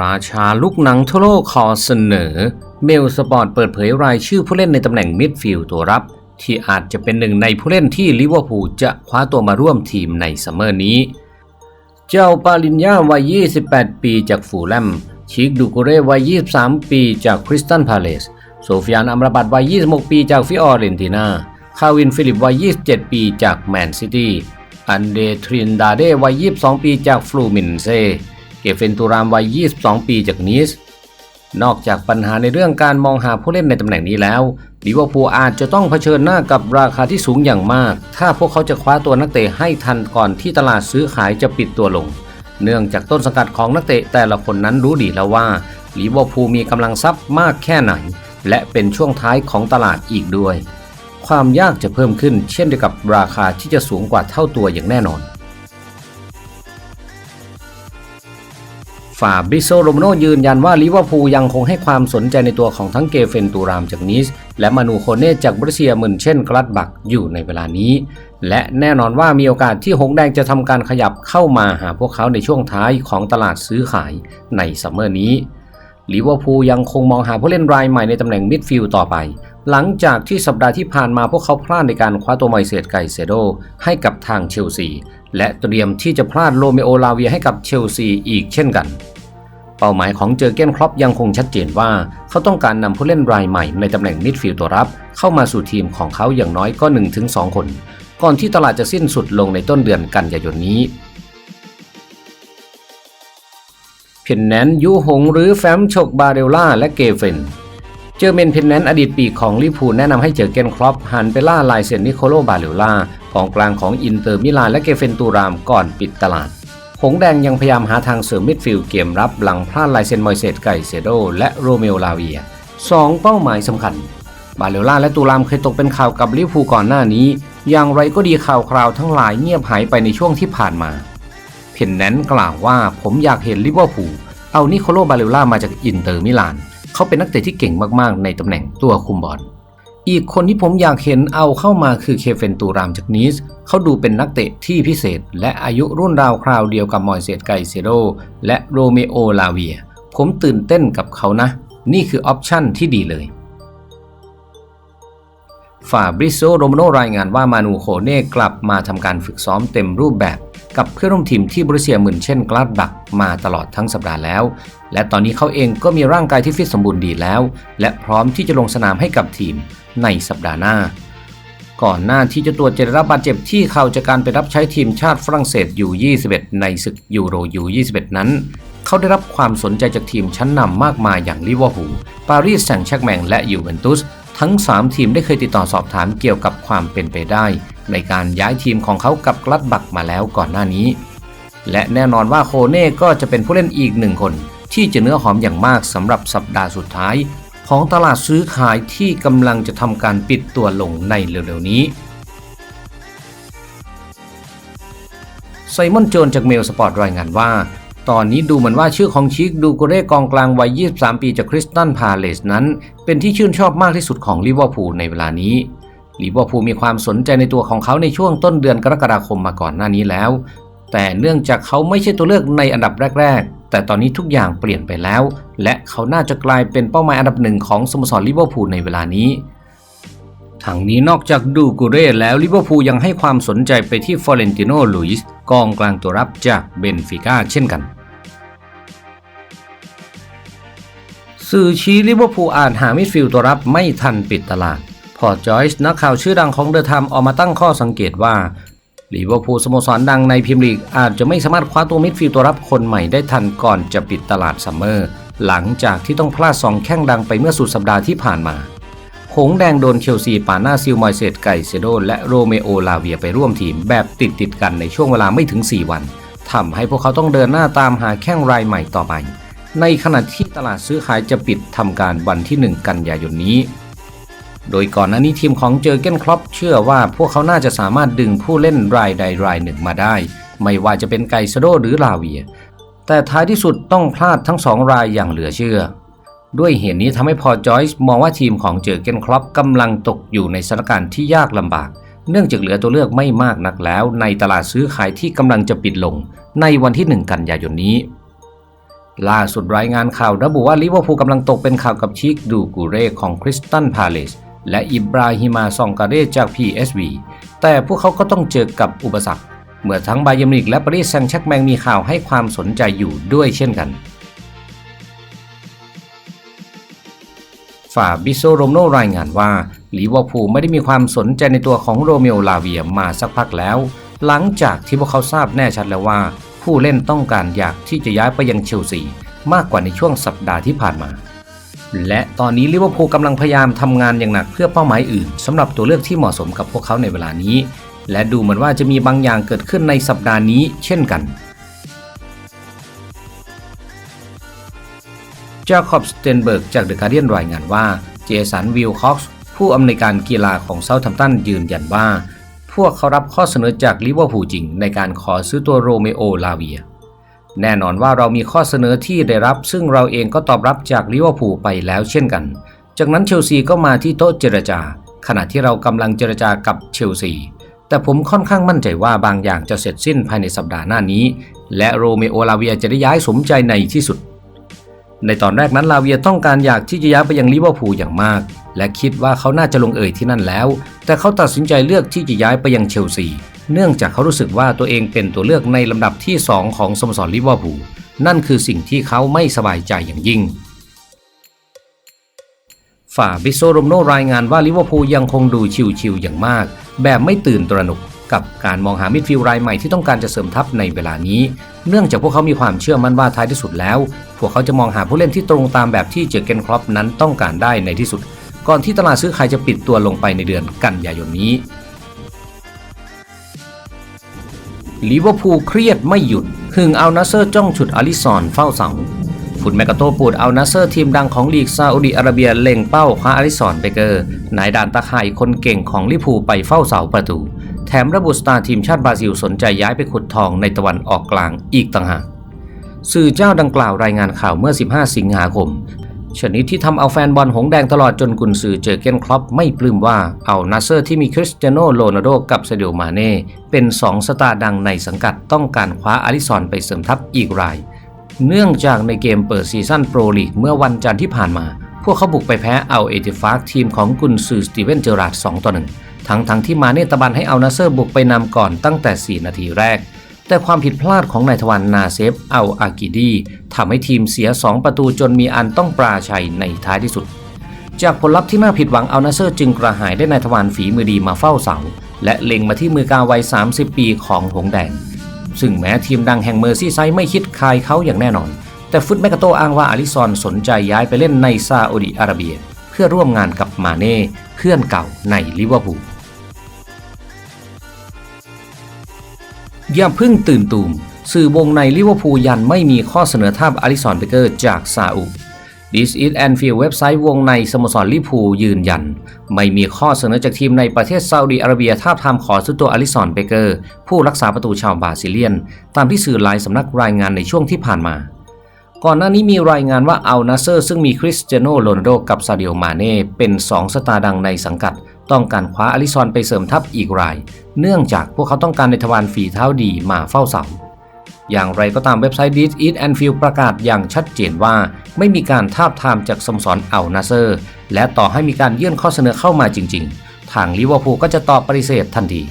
ราชาลูกหนังทั่วโลกขอเสนอ เมลสปอร์ตเปิดเผยรายชื่อผู้เล่นในตำแหน่งมิดฟิลด์ตัวรับ ที่อาจจะเป็นหนึ่งในผู้เล่นที่ลิเวอร์พูลจะคว้าตัวมาร่วมทีมในซัมเมอร์นี้ เจ้าปาลินยาวัย 28 ปีจากฟูลแลม ชิกดูกุเรวัย 23 ปีจากคริสตันพาเลส โซฟิยานอัมราบัตวัย 26 ปีจากฟิออเรนตินา คาวินฟิลิปวัย 27 ปีจากแมนซิตี้ อันเดทรินดาเดวัย 22 ปีจากฟลูมินเซ เกเฟนตูรามวัย 22 ปีจากนิสนอกจากปัญหาในเรื่องการมองหาผู้เล่นในตำแหน่งนี้แล้วลิเวอร์พูลอาจจะต้องเผชิญหน้ากับราคาที่สูงอย่างมาก ถ้าพวกเขาจะคว้าตัวนักเตะให้ทันก่อนที่ตลาดซื้อขายจะปิดตัวลง เนื่องจากต้นสังกัดของนักเตะแต่ละคนนั้นรู้ดีแล้วว่าลิเวอร์พูลมีกำลังทรัพย์มากแค่ไหน และเป็นช่วงท้ายของตลาดอีกด้วย ความยากจะเพิ่มขึ้นเช่นเดียวกับราคาที่จะสูงกว่าเท่าตัวอย่างแน่นอน ฟาบริโซโรมโนยืนยันว่าลิเวอร์พูลยังคงให้ความสนใจในตัวของทั้งเกเฟนตูรามจากนิส และมานูโคเน่จากบรัสเซียเหมือนเช่นกลัดบักอยู่ในเวลานี้ และแน่นอนว่ามีโอกาสที่หงแดงจะทำการขยับเข้ามาหาพวกเขาในช่วงท้ายของตลาดซื้อขายในซัมเมอร์นี้ลิเวอร์พูลยังคงมองหาผู้เล่นรายใหม่ในตำแหน่งมิดฟิลด์ต่อไป หลังจากที่สัปดาห์ที่ผ่านมาพวกเขาพลาดในการคว้าตัวไมเซตไกเซโดให้กับทางเชลซีและเตรียมที่จะพลาดโรเมโอลาเวียให้กับเชลซีอีกเช่นกัน เป้าหมายของเจอเกนครอปยังคงชัดเจนว่า เขาต้องการนำผู้เล่นรายใหม่ในตำแหน่งมิดฟิลด์ตัวรับ เข้ามาสู่ทีมของเขาอย่างน้อยก็ 1-2 คน ก่อนที่ตลาดจะสิ้นสุดลงในต้นเดือนกันยายนนี้เพนแนนยูหงหรือแฟมชกบาเรลล่าและเกเฟนเจอเมนเพนแนนอดีตปีของลิพูแนะนำให้เจอเกนครอปหันไปล่าลายเซนนิโคโลบาเรลล่ากองกลางของอินเตอร์มิลานและเกเฟนตูรามก่อนปิดตลาด หงแดงยังพยายามหาทางเสริมมิดฟิลด์เกมรับหลังพลาดลายเซนมอยเซตไกเซโดและโรเมโอลาเวียสองเป้าหมายสำคัญ บาเลล่าและตูรามเคยตกเป็นข่าวกับลิเวอร์พูลก่อนหน้านี้ อย่างไรก็ดีข่าวคราวทั้งหลายเงียบหายไปในช่วงที่ผ่านมา เพนแนนกล่าวว่าผมอยากเห็นลิเวอร์พูลเอานิโคโลบาเลล่ามาจากอินเตอร์มิลาน เขาเป็นนักเตะที่เก่งมากๆ ในตำแหน่งตัวคุมบอล อีกคนที่ผมอยากเห็นเอาเข้ามาคือเคเฟนตูรามจากนีสเขาดูเป็นนักเตะที่พิเศษ และอายุรุ่นราวคราวเดียวกับมอยเซตไกเซโรและโรเมโอลาเวีย ผมตื่นเต้นกับเขานะ นี่คือออปชั่นที่ดีเลย ฟาบริโซโรมโนรายงานว่ามานูโคเน่กลับมาทำการฝึกซ้อมเต็มรูปแบบกับเพื่อนร่วมทีมที่บริเซียเหมือนเช่นกลาดบักมาตลอดทั้งสัปดาห์แล้ว และตอนนี้เขาเองก็มีร่างกายที่ฟิตสมบูรณ์ดีแล้ว และพร้อมที่จะลงสนามให้กับทีมในสัปดาห์หน้า ก่อนหน้าที่จะตรวจเจได้รับบาดเจ็บที่เขาจากการไปรับใช้ทีมชาติฝรั่งเศสอยู่21 ในศึกยูโรยู21 นั้น เขาได้รับความสนใจจากทีมชั้นนำมากมายอย่างลิเวอร์พูลปารีสแซงต์แชร์กแมงและยูเวนตุส ทั้ง 3 ทีมได้เคยติดต่อสอบถามเกี่ยวกับความเป็นไปได้ ในการย้ายทีมของเขากับกลัดบักมาแล้วก่อนหน้านี้ และแน่นอนว่าโคเน่ก็จะเป็นผู้เล่นอีกหนึ่งคน ที่จะเนื้อหอมอย่างมากสำหรับสัปดาห์สุดท้าย ของตลาดซื้อขายที่กำลังจะทำการปิดตัวลงในเร็วๆนี้ไซมอนโจนจากเมลสปอร์ตรายงานว่า ตอนนี้ดูเหมือนว่าชื่อของชิคดูโกเร่กองกลางวัย 23 ปีจากคริสตันพาเลสนั้น เป็นที่ชื่นชอบมากที่สุดของลิเวอร์พูลในเวลานี้ลิเวอร์พูลมีความสนใจในตัวของเขาในช่วงต้นเดือนกรกฎาคมมาก่อนหน้านี้แล้ว แต่เนื่องจากเขาไม่ใช่ตัวเลือกในอันดับแรก ๆ แต่ตอนนี้ทุกอย่างเปลี่ยนไปแล้ว และเขาน่าจะกลายเป็นเป้าหมายอันดับหนึ่งของสโมสรลิเวอร์พูลในเวลานี้ ทางนี้นอกจากดูกูเร่แล้วลิเวอร์พูลยังให้ความสนใจไปที่ฟอเรนติโนลุยส์กองกลางตัวรับจากเบนฟิก้าเช่นกัน สื่อชี้ลิเวอร์พูลอาจหามิดฟิลด์ตัวรับไม่ทันปิดตลาด พอจอยส์นักข่าวชื่อดังของเดอะไทม์ออกมาตั้งข้อสังเกตว่าลิเวอร์พูลสโมสรดังในพรีเมียร์ลีกอาจจะไม่สามารถคว้าตัวมิดฟิลด์ตัวรับคนใหม่ได้ทันก่อนจะปิดตลาดซัมเมอร์ หลังจากที่ต้องพลาดสองแข้งดังไปเมื่อสุดสัปดาห์ที่ผ่านมา หงแดงโดนเชลซีป่าหน้าซิลมอยเซตไกเซโดและโรเมโอลาเวียไปร่วมทีมแบบติดติดกันในช่วงเวลาไม่ถึง 4 วันทำให้พวกเขาต้องเดินหน้าตามหาแข้งรายใหม่ต่อไป ในขณะที่ตลาดซื้อขายจะปิดทำการวันที่ 1 กันยายนนี้ โดยก่อนหน้านี้ทีมของเจอเกนครอปเชื่อว่าพวกเขาน่าจะสามารถดึงผู้เล่นรายใดรายหนึ่งมาได้ ไม่ว่าจะเป็นไกเซโดหรือลาเวีย แต่ท้ายที่สุดต้องพลาดทั้งสองรายอย่างเหลือเชื่อ ด้วยเหตุนี้ทำให้พอจอยส์มองว่าทีมของเจอเกนครอปกำลังตกอยู่ในสถานการณ์ที่ยากลำบาก เนื่องจากเหลือตัวเลือกไม่มากนักแล้ว ในตลาดซื้อขายที่กำลังจะปิดลง ในวันที่ 1 กันยายนนี้ ล่าสุดรายงานข่าวระบุว่าลิเวอร์พูลกำลังตกเป็นข่าวกับชิกดูกูเร่ของคริสตันพาเลสและอิบราฮิมาซองกาเรจาก PSV แต่พวกเขาก็ต้องเจอกับอุปสรรค เมื่อทั้งบาเยร์นมิวนิกและปารีสแซงต์แชร์กแมงมีข่าวให้ความสนใจอยู่ด้วยเช่นกัน ฝ่าบิโซโรมโนรายงานว่าลิเวอร์พูลไม่ได้มีความสนใจในตัวของโรเมโอลาเวียมาสักพักแล้ว หลังจากที่พวกเขาทราบแน่ชัดแล้วว่า ผู้เล่นต้องการอยากที่จะย้ายไปยังเชลซีมากกว่าในช่วงสัปดาห์ที่ผ่านมา และตอนนี้ลิเวอร์พูลกำลังพยายามทำงานอย่างหนักเพื่อเป้าหมายอื่นสำหรับตัวเลือกที่เหมาะสมกับพวกเขาในเวลานี้ และดูเหมือนว่าจะมีบางอย่างเกิดขึ้นในสัปดาห์นี้ เช่นกัน จาคอบสเตนเบิร์กจากเดอะการเดียนรายงานว่า เจสันวิลคอกส์ผู้อำนวยการกีฬาของเซาท์แฮมป์ตันยืนยันว่า พวกเขารับข้อเสนอจากลิเวอร์พูลจริง ในการขอซื้อตัวโรเมโอลาเวีย แน่นอนว่าเรามีข้อเสนอที่ได้รับ ซึ่งเราเองก็ตอบรับจากลิเวอร์พูลไปแล้วเช่นกัน จากนั้นเชลซีก็มาที่โต๊ะเจรจา ขณะที่เรากำลังเจรจากับเชลซีแต่ผมค่อนข้างมั่นใจว่าบางอย่างจะเสร็จสิ้นภายในสัปดาห์หน้านี้ และโรเมโอลาเวียจะได้ย้ายสมใจในที่สุด ในตอนแรกนั้นลาเวียต้องการอยากที่จะย้ายไปยังลิเวอร์พูลอย่างมาก และคิดว่าเขาน่าจะลงเอยที่นั่นแล้ว แต่เขาตัดสินใจเลือกที่จะย้ายไปยังเชลซี เนื่องจากเขารู้สึกว่าตัวเองเป็นตัวเลือกในลำดับที่ 2 ของสโมสรลิเวอร์พูลนั่นคือสิ่งที่เขาไม่สบายใจอย่างยิ่งฝ่าบิโซโรมโนรายงานว่าลิเวอร์พูลยังคงดูชิวๆอย่างมาก แบบไม่ตื่นตระหนก กับการมองหามิดฟิลด์รายใหม่ที่ต้องการจะเสริมทัพในเวลานี้ เนื่องจากพวกเขามีความเชื่อมั่นว่าท้ายที่สุดแล้ว พวกเขาจะมองหาผู้เล่นที่ตรงตามแบบที่เจอเกนครอปนั้นต้องการได้ในที่สุด ก่อนที่ตลาดซื้อขายจะปิดตัวลงไปในเดือนกันยายนนี้ลิเวอร์พูลเครียดไม่หยุดหึงเอานาเซอร์จ้องฉุดอาลิซอนเฝ้าเสาฟุตแมกาโตปูดเอานาเซอร์ทีมดังของลีกซาอุดิอาระเบียเล็งเป้าคว้าอาลิซอนเบเกอร์นายด่านตะข่ายคนเก่งของลิพูไปเฝ้าเสาประตู ถมระบุสตาร์ทีมชาติบราซิลสนใจย้ายไปขุดทองในตะวันออกกลางอีกต่างหาก สื่อเจ้าดังกล่าวรายงานข่าวเมื่อ 15 สิงหาคม ชนิดที่ทำเอาแฟนบอลหงแดงตลอดจนกุนซือเจอเกนครอปไม่ปลื้มว่าเอานาเซอร์ที่มีคริสเตียโนโรนัลโดกับเซเดียมาเน่เป็น2สตาร์ดังในสังกัดต้องการคว้าอาริซอนไปเสริมทัพอีกราย เนื่องจากในเกมเปิดซีซั่นโปรลีกเมื่อวันจันทร์ที่ผ่านมา พวกเขาบุกไปแพ้เอาเอติฟาร์ทีมของกุนซือสตีเวนเจอราร์ด2ต่อ1 ทั้งทั้งที่มาเนตบันให้เอานาเซอร์บุกไปนำก่อนตั้งแต่ 4 นาทีแรก แต่ความผิดพลาดของนายทวันนาเซฟเอาอากิดีทำให้ทีมเสีย 2 ประตูจนมีอันต้องปราชัยในท้ายที่สุด จากผลลัพธ์ที่น่าผิดหวังเอานาเซอร์จึงกระหายได้นายทวารฝีมือดีมาเฝ้าเสา และเล็งมาที่มือกาวัย 30 ปีของหงแดง ซึ่งแม้ทีมดังแห่งเมอร์ซี่ไซด์ไม่คิดคายเขาอย่างแน่นอน แต่ฟุตแมกโตอ้างว่าอาริซอนสนใจย้ายไปเล่นในซาอุดิอาระเบีย เพื่อร่วมงานกับมาเน่เพื่อนเก่าในลิเวอร์พูล อย่าพิ่งตื่นตูม สื่อวงในลิเวอร์พูลยันไม่มีข้อเสนอทาบอาริสันเบเกอร์จากซาอุ This is Anfield เว็บไซต์วงในสโมสรลิเวอร์พูลยืนยัน ไม่มีข้อเสนอจากทีมในประเทศซาอุดิอาระเบียทาบทามขอซื้อตัวอาริสันเบเกอร์ ผู้รักษาประตูชาวบราซิเลียน ตามที่สื่อหลายสำนักรายงานในช่วงที่ผ่านมา ก่อนหน้านี้มีรายงานว่าอัลนาเซอร์ซึ่งมีคริสเตียโนโรนัลโดกับซาดิโอมาเน่เป็น 2 สตาร์ดังในสังกัด ต้องการคว้าอาริซอนไปเสริมทัพอีกราย เนื่องจากพวกเขาต้องการในทวารฝีเท้าดีมาเฝ้าเสา อย่างไรก็ตามเว็บไซต์ This Eat and Feel ประกาศอย่างชัดเจนว่า ไม่มีการทาบทามจากสโมสรเอัลนาเซอร์ และต่อให้มีการยื่นข้อเสนอเข้ามาจริง ๆ ทางลิเวอร์พูลก็จะตอบปฏิเสธทันที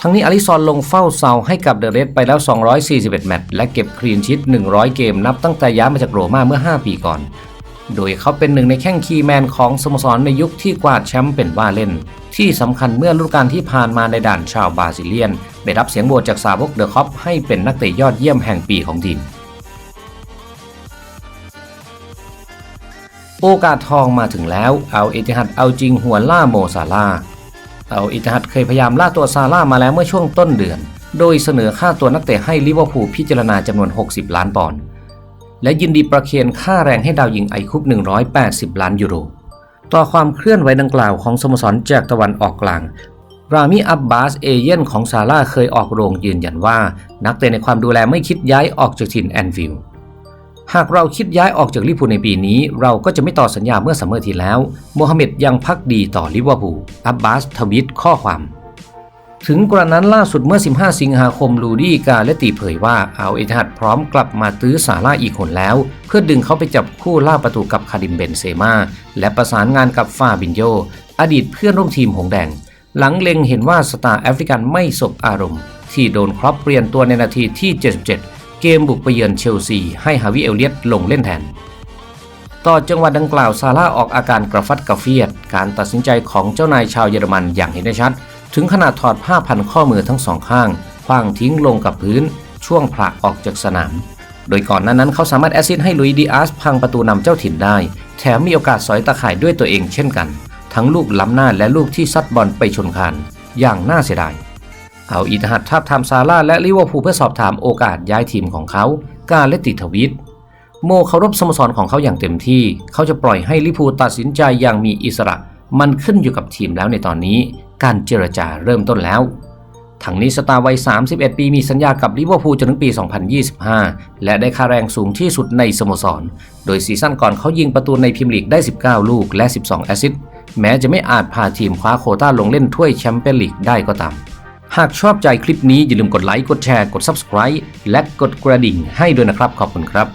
ทั้งนี้อาริซอนลงเฝ้าเซาให้กับเดอะเรดไปแล้ว 241 แมตช์และเก็บคลีนชิต 100 เกมนับตั้งแต่ย้ายมาจากโรม่าเมื่อ 5 ปีก่อน โดยเขาเป็นหนึ่งในแข้งคีแมนของสโมสรในยุคที่กวาดแชมป์เป็นว่าเล่น ที่สำคัญเมื่อฤดูกาลที่ผ่านมาในด่านชาวบราซิเลียน ได้รับเสียงโหวตจากสาวกเดอะคอปให้เป็นนักเตะยอดเยี่ยมแห่งปีของทีมโอกาสทองมาถึงแล้ว เอาเอติฮัดเอาจริงหัวล่าโมซาลาเอาเอติฮัดเคยพยายามล่าตัวซาลามาแล้วเมื่อช่วงต้นเดือน โดยเสนอค่าตัวนักเตะให้ลิเวอร์พูลพิจารณาจำนวน 60 ล้านปอนด์ และยินดีประเคนค่าแรงให้ดาวยิงไอคุป 180 ล้านยูโร ต่อความเคลื่อนไหวดังกล่าวของสโมสรจากตะวันออกกลาง รามิอับบาสเอเย่นของซาร่าเคยออกโรงยืนยันว่า นักเตะในความดูแลไม่คิดย้ายออกจากถิ่นแอนฟิลด์หากเราคิดย้ายออกจากลิเวอร์พูลในปีนี้ เราก็จะไม่ต่อสัญญาเมื่อซัมเมอร์ที่แล้วโมฮัมเหม็ดยังพักดีต่อลิเวอร์พูลอับบาสทวิตข้อความ ถึงกระนั้นล่าสุดเมื่อ 15 สิงหาคมลูดี้กาและตีเผยว่าเอาเอทัดพร้อมกลับมาตื้อซาร่าอีกคนแล้ว เพื่อดึงเขาไปจับคู่ล่าประตูกับคาดิมเบนเซมาและประสานงานกับฟาบินโย อดีตเพื่อนร่วมทีมหงแดง หลังเล็งเห็นว่าสตาร์แอฟริกันไม่สบอารมณ์ ที่โดนครอปเปลี่ยนตัวในนาทีที่ 77 เกมบุกไปเยือนเชลซี ให้ฮาวิเอลเลียตลงเล่นแทนต่อจังหวะดังกล่าวซาร่าออกอาการกระฟัดกระเฟียด การตัดสินใจของเจ้านายชาวเยอรมันอย่างเห็นได้ชัด ถึงขนาดถอดผ้าพันข้อมือทั้งสองข้างคว้างทิ้งลงกับพื้น ช่วงผละออกจากสนาม โดยก่อนหน้านั้นเขาสามารถแอสซิสให้ลุยดีอาสพังประตูนำเจ้าถิ่นได้ แถมมีโอกาสสอยตะข่ายด้วยตัวเองเช่นกัน ทั้งลูกล้ำหน้าและลูกที่ซัดบอลไปชนคานอย่างน่าเสียดายเอาอีทหัดทับทามซาร่าและลิเวอร์พูลเพื่อสอบถามโอกาสย้ายทีมของเขา การแลติทวิตโมเคารพสโมสรของเขาอย่างเต็มที่ เขาจะปล่อยให้ลิเวอร์พูลตัดสินใจอย่างมีอิสระ มันขึ้นอยู่กับทีมแล้วในตอนนี้ การเจรจาเริ่มต้นแล้วทั้งนี้สตาร์วัย 31 ปีมีสัญญากับลิเวอร์พูลจนถึงปี 2025 และได้ค่าแรงสูงที่สุดในสโมสร โดยซีซั่นก่อนเขายิงประตูในพรีเมียร์ลีกได้ 19 ลูกและ 12 แอสซิสต์ แม้จะไม่อาจพาทีมคว้าโคต้าลงเล่นถ้วยแชมเปี้ยนลีกได้ก็ตาม หากชอบใจคลิปนี้อย่าลืมกดไลค์ กดแชร์ กด Subscribe และกดกระดิ่งให้ด้วยนะครับ ขอบคุณครับ